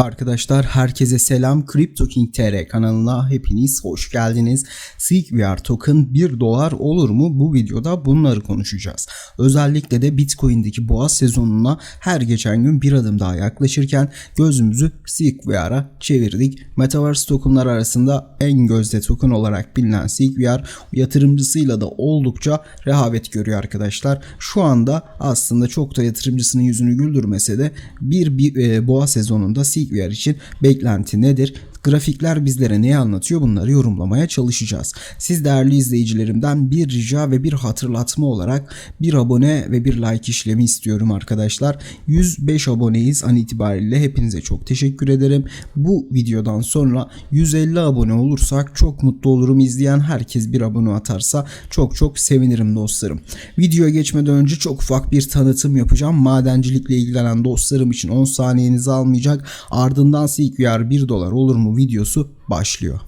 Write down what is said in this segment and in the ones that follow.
Arkadaşlar herkese selam. Crypto King TR kanalına hepiniz hoş geldiniz. SeekVR token 1 dolar olur mu? Bu videoda bunları konuşacağız. Özellikle de Bitcoin'deki boğa sezonuna her geçen gün bir adım daha yaklaşırken gözümüzü SeekVR'a çevirdik. Metaverse tokenlar arasında en gözde token olarak bilinen SeekVR yatırımcısıyla da oldukça rehavet görüyor arkadaşlar. Şu anda aslında çok da yatırımcısının yüzünü güldürmese de bir, bir e, boğa sezonunda SeekVR için beklenti nedir? Grafikler bizlere neyi anlatıyor bunları yorumlamaya çalışacağız. Siz değerli izleyicilerimden bir rica ve bir hatırlatma olarak bir abone ve bir like işlemi istiyorum arkadaşlar. 105 aboneyiz an itibariyle hepinize çok teşekkür ederim. Bu videodan sonra 150 abone olursak çok mutlu olurum. İzleyen herkes bir abone atarsa çok çok sevinirim dostlarım. Videoya geçmeden önce çok ufak bir tanıtım yapacağım. Madencilikle ilgilenen dostlarım için 10 saniyenizi almayacak. Ardından SeekVR 1 dolar olur mu videosu başlıyor.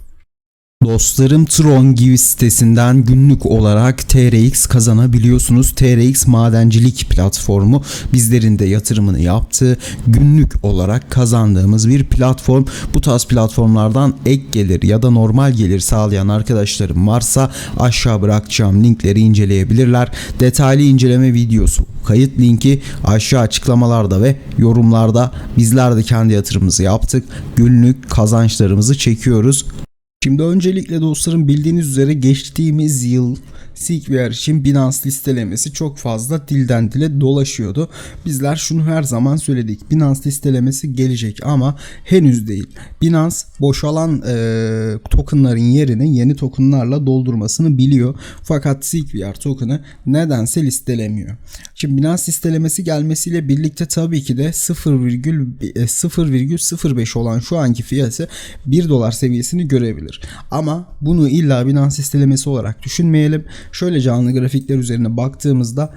Dostlarım Tron gibi sitesinden günlük olarak TRX kazanabiliyorsunuz. TRX madencilik platformu bizlerin de yatırımını yaptığı günlük olarak kazandığımız bir platform. Bu tarz platformlardan ek gelir ya da normal gelir sağlayan arkadaşlarım varsa aşağı bırakacağım linkleri inceleyebilirler. Detaylı inceleme videosu kayıt linki aşağı açıklamalarda ve yorumlarda bizler de kendi yatırımımızı yaptık. Günlük kazançlarımızı çekiyoruz. Şimdi öncelikle dostlarım bildiğiniz üzere geçtiğimiz yıl SeekVR için Binance listelemesi çok fazla dilden dile dolaşıyordu. Bizler şunu her zaman söyledik. Binance listelemesi gelecek ama henüz değil. Binance boşalan e, tokenların yerini yeni tokenlarla doldurmasını biliyor. Fakat SeekVR token'ı nedense listelemiyor. Şimdi Binance listelemesi gelmesiyle birlikte tabii ki de 0,05 olan şu anki fiyatı 1 dolar seviyesini görebilir. Ama bunu illa Binance listelemesi olarak düşünmeyelim. Şöyle canlı grafikler üzerine baktığımızda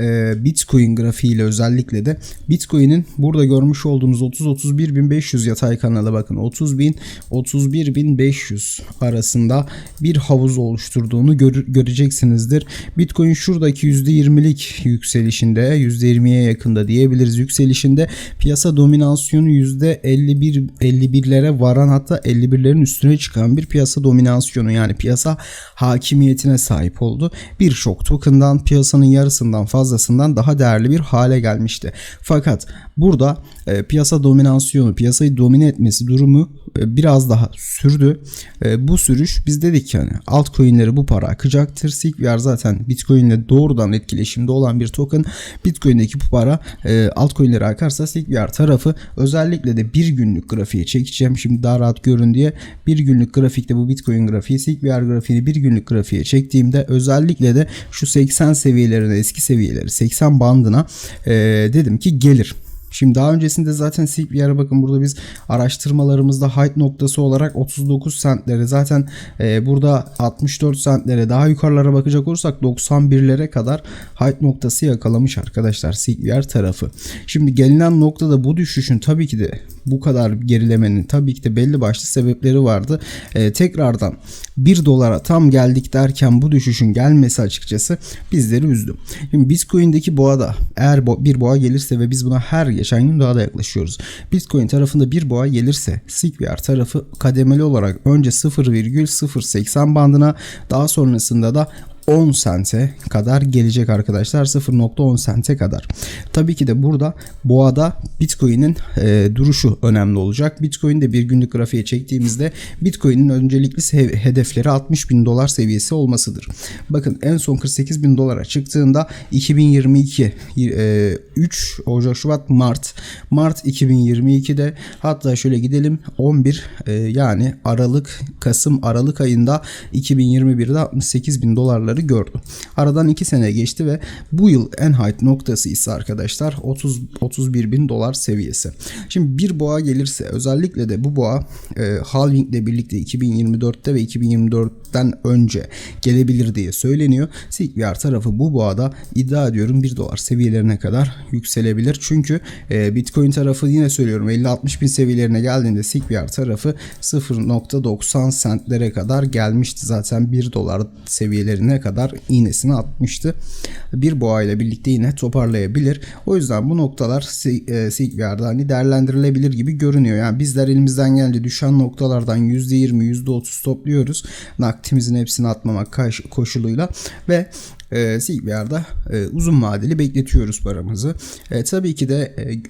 e, Bitcoin grafiğiyle özellikle de Bitcoin'in burada görmüş olduğunuz 30-31.500 yatay kanala bakın 30.000 31.500 arasında bir havuz oluşturduğunu gör, göreceksinizdir. Bitcoin şuradaki %20'lik yükselişinde %20'ye yakında diyebiliriz yükselişinde piyasa dominasyonu %51 51'lere varan hatta 51'lerin üstüne çıkan bir piyasa dominasyonu yani piyasa hakimiyetine sahip oldu. Birçok token'dan piyasanın yarısından fazlasından daha değerli bir hale gelmişti. Fakat burada e, piyasa dominasyonu, piyasayı domine etmesi durumu e, biraz daha sürdü. E, bu sürüş biz dedik ki hani altcoin'leri bu para akacaktır. SeekVR zaten Bitcoin ile doğrudan etkileşimde olan bir token. Bitcoin'deki bu para e, altcoin'leri akarsa SeekVR tarafı özellikle de bir günlük grafiğe çekeceğim. Şimdi daha rahat görün diye bir günlük grafikte bu Bitcoin grafiği SeekVR grafiğini bir günlük grafiğe çektiğimde özellikle de şu 80 seviyelerine eski seviyeleri 80 bandına e, dedim ki gelir. Şimdi daha öncesinde zaten silk yere bakın burada biz araştırmalarımızda height noktası olarak 39 centlere zaten e, burada 64 centlere daha yukarılara bakacak olursak 91'lere kadar height noktası yakalamış arkadaşlar SeekVR tarafı. Şimdi gelinen noktada bu düşüşün tabii ki de bu kadar gerilemenin tabii ki de belli başlı sebepleri vardı. E, tekrardan 1 dolara tam geldik derken bu düşüşün gelmesi açıkçası bizleri üzdü. Şimdi Bitcoin'deki boğada eğer bir boğa gelirse ve biz buna her geçen gün daha da yaklaşıyoruz. Bitcoin tarafında bir boğa gelirse SeekVR tarafı kademeli olarak önce 0,080 bandına daha sonrasında da 10 sente kadar gelecek arkadaşlar 0.10 sente kadar. Tabii ki de burada boğada Bitcoin'in e, duruşu önemli olacak. Bitcoin'de bir günlük grafiğe çektiğimizde Bitcoin'in öncelikli hedefleri 60 bin dolar seviyesi olmasıdır. Bakın en son 48 bin dolara çıktığında 2022 e, 3 Ocak Şubat Mart Mart 2022'de hatta şöyle gidelim 11 e, yani Aralık Kasım Aralık ayında 2021'de 68 bin dolarları gördü. Aradan 2 sene geçti ve bu yıl en height noktası ise arkadaşlar 30 31 bin dolar seviyesi. Şimdi bir boğa gelirse özellikle de bu boğa e, halving ile birlikte 2024'te ve 2024'ten önce gelebilir diye söyleniyor. SeekVR tarafı bu boğada iddia ediyorum 1 dolar seviyelerine kadar yükselebilir. Çünkü e, Bitcoin tarafı yine söylüyorum 50-60 bin seviyelerine geldiğinde SeekVR tarafı 0.90 centlere kadar gelmişti zaten 1 dolar seviyelerine kadar kadar iğnesini atmıştı. Bir boğa ile birlikte yine toparlayabilir. O yüzden bu noktalar Sigviar'da hani değerlendirilebilir gibi görünüyor. Yani bizler elimizden gelince düşen noktalardan %20, %30 topluyoruz. Naktimizin hepsini atmamak koşuluyla ve e, Sigviar'da e, uzun vadeli bekletiyoruz paramızı. E, tabii ki de e,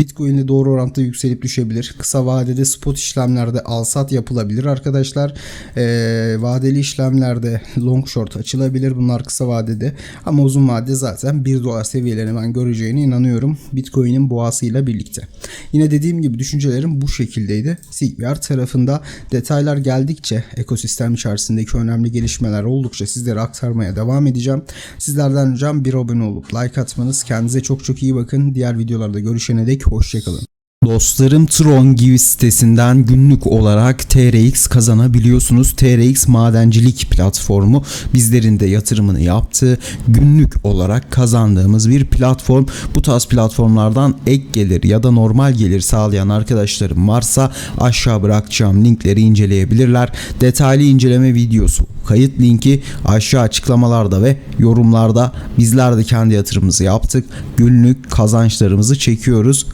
Bitcoin'de doğru orantıda yükselip düşebilir. Kısa vadede spot işlemlerde al sat yapılabilir arkadaşlar. Ee, vadeli işlemlerde long short açılabilir. Bunlar kısa vadede. Ama uzun vadede zaten 1 dolar seviyelerini ben göreceğine inanıyorum. Bitcoin'in boğasıyla birlikte. Yine dediğim gibi düşüncelerim bu şekildeydi. Sigviar tarafında detaylar geldikçe ekosistem içerisindeki önemli gelişmeler oldukça sizlere aktarmaya devam edeceğim. Sizlerden ricam bir abone olup like atmanız. Kendinize çok çok iyi bakın. Diğer videolarda görüşene dek hoşçakalın. Dostlarım Tron Give sitesinden günlük olarak TRX kazanabiliyorsunuz. TRX madencilik platformu bizlerin de yatırımını yaptığı günlük olarak kazandığımız bir platform. Bu tarz platformlardan ek gelir ya da normal gelir sağlayan arkadaşlarım varsa aşağı bırakacağım linkleri inceleyebilirler. Detaylı inceleme videosu kayıt linki aşağı açıklamalarda ve yorumlarda bizler de kendi yatırımımızı yaptık. Günlük kazançlarımızı çekiyoruz.